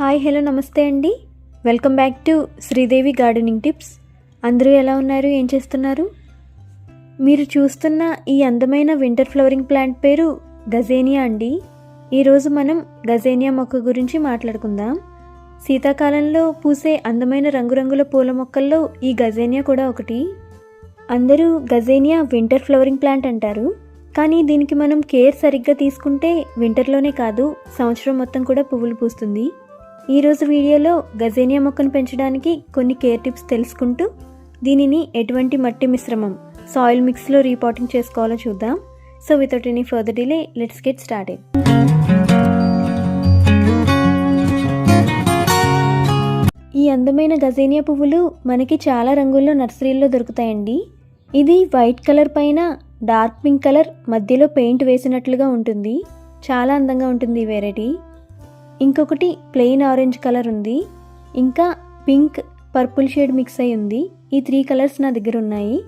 Hi hello నమస్తే అండి. Welcome back to Sridevi gardening tips. అందరూ ఎలా ఉన్నారు? ఏం చేస్తున్నారు? మీరు చూస్తున్న ఈ అందమైన వింటర్ ఫ్లవరింగ్ ప్లాంట్ పేరు గజేనియా అండి. ఈరోజు మనం గజేనియా మొక్క గురించి మాట్లాడుకుందాం. శీతాకాలంలో పూసే అందమైన రంగురంగుల పూల మొక్కల్లో ఈ గజేనియా కూడా ఒకటి. అందరూ గజేనియా వింటర్ ఫ్లవరింగ్ ప్లాంట్ అంటారు. కానీ దీనికి మనం కేర్ సరిగ్గా తీసుకుంటే వింటర్లోనే కాదు సంవత్సరం మొత్తం కూడా పువ్వులు పూస్తుంది. ఈరోజు వీడియోలో గజేనియా మొక్కను పెంచడానికి కొన్ని కేర్ టిప్స్ తెలుసుకుంటూ దీనిని ఎటువంటి మట్టి మిశ్రమం సాయిల్ మిక్స్లో రీపాటింగ్ చేసుకోవాలో చూద్దాం. So without any further delay let's get started ఈ అందమైన గజేనియా పువ్వులు మనకి చాలా రంగుల్లో నర్సరీల్లో దొరుకుతాయండి. ఇది వైట్ కలర్ పైన డార్క్ పింక్ కలర్ మధ్యలో పెయింట్ వేసినట్లుగా ఉంటుంది. చాలా అందంగా ఉంటుంది ఈ వెరైటీ. ఇంకొకటి ప్లెయిన్ ఆరెంజ్ కలర్ ఉంది. ఇంకా పింక్ పర్పుల్ షేడ్ మిక్స్ అయి ఉంది. ఈ త్రీ కలర్స్ నా దగ్గర ఉన్నాయి.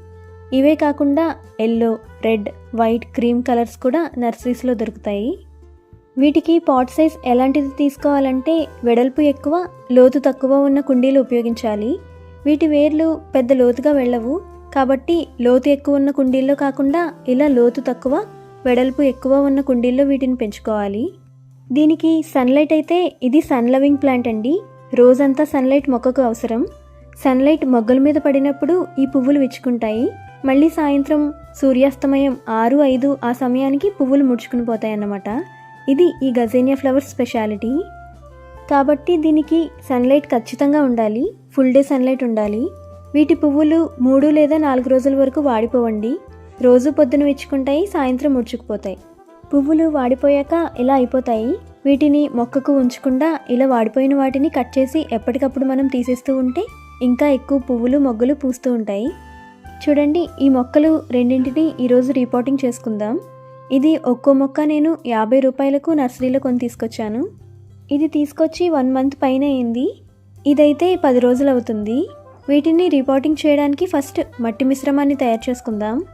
ఇవే కాకుండా yellow red white cream colours కూడా నర్సరీస్లో దొరుకుతాయి. వీటికి పాట్ సైజ్ ఎలాంటిది తీసుకోవాలంటే వెడల్పు ఎక్కువ లోతు తక్కువ ఉన్న కుండీలు ఉపయోగించాలి. వీటి వేర్లు పెద్ద లోతుగా వెళ్ళవు. కాబట్టి లోతు ఎక్కువ ఉన్న కుండీల్లో కాకుండా ఇలా లోతు తక్కువ వెడల్పు ఎక్కువ ఉన్న కుండీల్లో వీటిని పెంచుకోవాలి. దీనికి సన్లైట్ అయితే ఇది సన్ లవింగ్ ప్లాంట్ అండి. రోజంతా సన్లైట్ మొక్కకు అవసరం. సన్లైట్ మొగ్గల మీద పడినప్పుడు ఈ పువ్వులు విచ్చుకుంటాయి. మళ్ళీ సాయంత్రం సూర్యాస్తమయం ఆరు ఐదు ఆ సమయానికి పువ్వులు ముడుచుకుని పోతాయి అన్నమాట ఇది ఈ గజేనియా ఫ్లవర్ స్పెషాలిటీ. కాబట్టి దీనికి సన్లైట్ ఖచ్చితంగా ఉండాలి. ఫుల్ డే సన్లైట్ ఉండాలి. వీటి పువ్వులు మూడు లేదా నాలుగు రోజుల వరకు వాడిపోవండి. రోజు పొద్దున విచ్చుకుంటాయి సాయంత్రం ముడుచుకుపోతాయి. పువ్వులు వాడిపోయాక ఇలా అయిపోతాయి. వీటిని మొక్కకు ఉంచకుండా ఇలా వాడిపోయిన వాటిని కట్ చేసి ఎప్పటికప్పుడు మనం తీసేస్తూ ఉంటే ఇంకా ఎక్కువ పువ్వులు మొగ్గలు పూస్తూ ఉంటాయి. చూడండి ఈ మొక్కలు రెండింటిని ఈరోజు రిపోర్టింగ్ చేసుకుందాం. ఇది ఒక్కో మొక్క నేను యాభై రూపాయలకు నర్సరీలో కొని తీసుకొచ్చాను. ఇది తీసుకొచ్చి వన్ మంత్ పైన అయింది. ఇదైతే పది రోజులు అవుతుంది. వీటిని రిపోర్టింగ్ చేయడానికి ఫస్ట్ మట్టి మిశ్రమాన్ని తయారు చేసుకుందాం.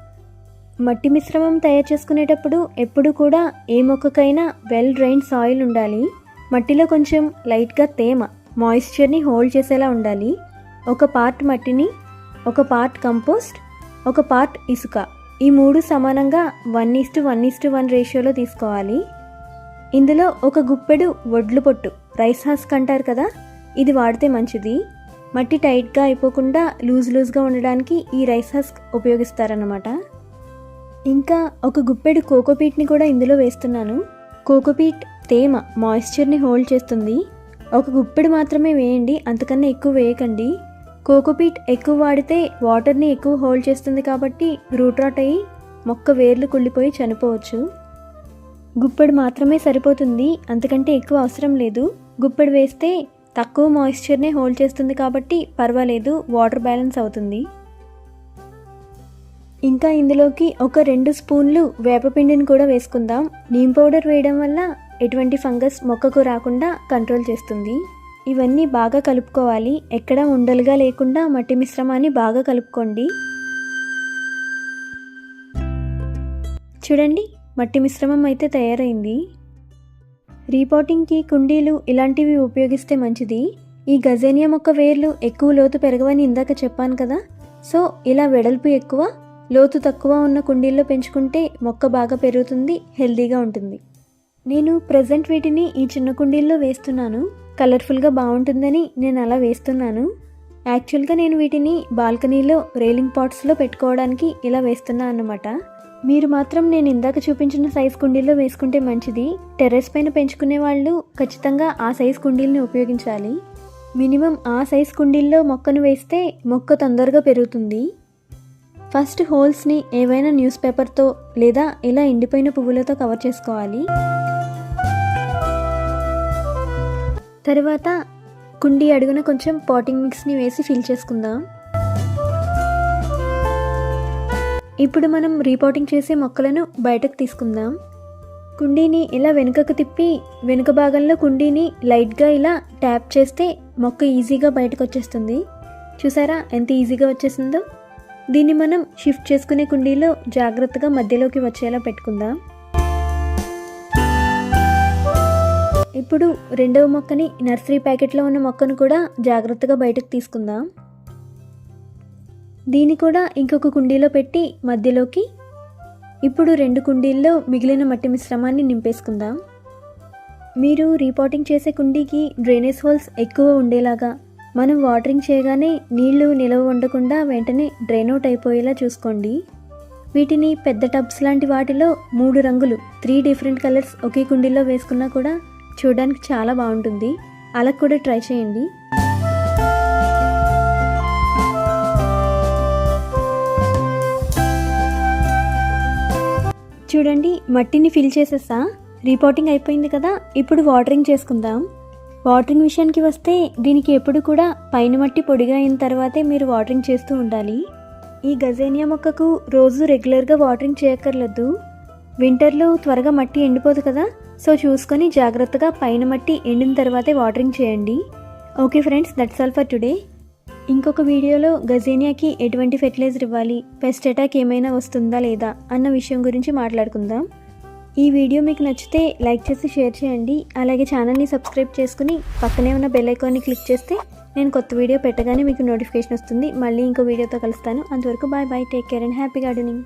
మట్టి మిశ్రమం తయారు చేసుకునేటప్పుడు ఎప్పుడు కూడా ఏ మొక్కకైనా వెల్ డ్రైన్ సాయిల్ ఉండాలి. మట్టిలో కొంచెం లైట్గా తేమ మాయిశ్చర్ని హోల్డ్ చేసేలా ఉండాలి. ఒక పార్ట్ మట్టిని ఒక పార్ట్ కంపోస్ట్ ఒక పార్ట్ ఇసుక. ఈ మూడు సమానంగా one is to one is to one రేషియోలో తీసుకోవాలి. ఇందులో ఒక గుప్పెడు వడ్లు పొట్టు రైస్ హాస్క్ అంటారు కదా ఇది వాడితే మంచిది. మట్టి టైట్గా అయిపోకుండా లూజ్ లూజ్గా ఉండడానికి ఈ రైస్ హస్క్ ఉపయోగిస్తారన్నమాట. ఇంకా ఒక గుప్పెడు కోకోపీట్ని కూడా ఇందులో వేస్తున్నాను. కోకోపీట్ తేమ మాయిశ్చర్ని హోల్డ్ చేస్తుంది. ఒక గుప్పెడు మాత్రమే వేయండి అంతకన్నా ఎక్కువ వేయకండి. కోకోపీట్ ఎక్కువ వాడితే వాటర్ని ఎక్కువ హోల్డ్ చేస్తుంది కాబట్టి రూట్ రాట్ అయ్యి మొక్క వేర్లు కుళ్ళిపోయి చనిపోవచ్చు. గుప్పెడు మాత్రమే సరిపోతుంది అంతకంటే ఎక్కువ అవసరం లేదు. గుప్పెడు వేస్తే తక్కువ మాయిశ్చర్నే హోల్డ్ చేస్తుంది కాబట్టి పర్వాలేదు వాటర్ బ్యాలెన్స్ అవుతుంది. ఇంకా ఇందులోకి ఒక రెండు స్పూన్లు వేపపిండిని కూడా వేసుకుందాం. నీమ్ పౌడర్ వేయడం వల్ల ఎటువంటి ఫంగస్ మొక్కకు రాకుండా కంట్రోల్ చేస్తుంది. ఇవన్నీ బాగా కలుపుకోవాలి. ఎక్కడ ఉండలుగా లేకుండా మట్టి మిశ్రమాన్ని బాగా కలుపుకోండి. చూడండి మట్టి మిశ్రమం అయితే తయారైంది. రీపోటింగ్కి కుండీలు ఇలాంటివి ఉపయోగిస్తే మంచిది. ఈ గజేనియా మొక్క వేర్లు ఎక్కువ లోతు పెరగవని ఇందాక చెప్పాను కదా. సో ఇలా వెడల్పు ఎక్కువ లోతు తక్కువ ఉన్న కుండీల్లో పెంచుకుంటే మొక్క బాగా పెరుగుతుంది హెల్దీగా ఉంటుంది. నేను ప్రజెంట్ వీటిని ఈ చిన్న కుండీల్లో వేస్తున్నాను. కలర్ఫుల్గా బాగుంటుందని నేను అలా వేస్తున్నాను. యాక్చువల్గా నేను వీటిని బాల్కనీలో రైలింగ్ పాట్స్లో పెట్టుకోవడానికి ఇలా వేస్తున్నా అన్నమాట. మీరు మాత్రం నేను ఇందాక చూపించిన సైజ్ కుండీల్లో వేసుకుంటే మంచిది. టెర్రస్ పైన పెంచుకునే వాళ్ళు ఖచ్చితంగా ఆ సైజ్ కుండీల్ని ఉపయోగించాలి. మినిమం ఆ సైజ్ కుండీల్లో మొక్కను వేస్తే మొక్క తొందరగా పెరుగుతుంది. ఫస్ట్ హోల్స్ని ఏవైనా న్యూస్ పేపర్తో లేదా ఇలా ఎండిపోయిన పువ్వులతో కవర్ చేసుకోవాలి. తర్వాత కుండీ అడుగున కొంచెం పాటింగ్ మిక్స్ని వేసి ఫిల్ చేసుకుందాం. ఇప్పుడు మనం రీపోటింగ్ చేసే మొక్కలను బయటకు తీసుకుందాం. కుండీని ఇలా వెనుకకు తిప్పి వెనుక భాగంలో కుండీని లైట్గా ఇలా ట్యాప్ చేస్తే మొక్క ఈజీగా బయటకు వచ్చేస్తుంది. చూసారా ఎంత ఈజీగా వచ్చేసిందో? దీన్ని మనం షిఫ్ట్ చేసుకునే కుండీలో జాగ్రత్తగా మధ్యలోకి వచ్చేలా పెట్టుకుందాం. ఇప్పుడు రెండవ మొక్కని నర్సరీ ప్యాకెట్లో ఉన్న మొక్కను కూడా జాగ్రత్తగా బయటకు తీసుకుందాం. దీన్ని కూడా ఇంకొక కుండీలో పెట్టి మధ్యలోకి ఇప్పుడు రెండు కుండీల్లో మిగిలిన మట్టి మిశ్రమాన్ని నింపేసుకుందాం. మీరు రీపాటింగ్ చేసే కుండీకి డ్రైనేజ్ హోల్స్ ఎక్కువ ఉండేలాగా మనం వాటరింగ్ చేయగానే నీళ్ళు నిలవ ఉండకుండా వెంటనే డ్రైన్ అవుట్ అయిపోయేలా చూసుకోండి. వీటిని పెద్ద టబ్స్ లాంటి వాటిలో మూడు రంగులు త్రీ డిఫరెంట్ కలర్స్ ఒకే కుండీలో వేసుకున్నా కూడా చూడడానికి చాలా బాగుంటుంది. అలా కూడా ట్రై చేయండి. చూడండి మట్టిని ఫిల్ చేసేసా. రిపోర్టింగ్ అయిపోయింది కదా ఇప్పుడు వాటరింగ్ చేసుకుందాం. వాటరింగ్ విషయానికి వస్తే దీనికి ఎప్పుడు కూడా పైన మట్టి పొడిగా అయిన తర్వాతే మీరు వాటరింగ్ చేస్తూ ఉండాలి. ఈ గజేనియా మొక్కకు రోజు రెగ్యులర్గా వాటరింగ్ చేయక్కర్లేదు. వింటర్లో త్వరగా మట్టి ఎండిపోదు కదా సో చూసుకొని జాగ్రత్తగా పైన మట్టి ఎండిన తర్వాతే వాటరింగ్ చేయండి. Okay friends that's all for today ఇంకొక వీడియోలో గజేనియాకి ఎటువంటి ఫెర్టిలైజర్ ఇవ్వాలి పెస్ట్ అటాక్ ఏమైనా వస్తుందా లేదా అన్న విషయం గురించి మాట్లాడుకుందాం. ఈ వీడియో మీకు నచ్చితే లైక్ చేసి షేర్ చేయండి. అలాగే ఛానల్ని సబ్స్క్రైబ్ చేసుకుని పక్కనే ఉన్న బెల్ ఐకాన్ని క్లిక్ చేస్తే నేను కొత్త వీడియో పెట్టగానే మీకు నోటిఫికేషన్ వస్తుంది. మళ్ళీ ఇంకో వీడియోతో కలుస్తాను. అంతవరకు bye bye take care and happy gardening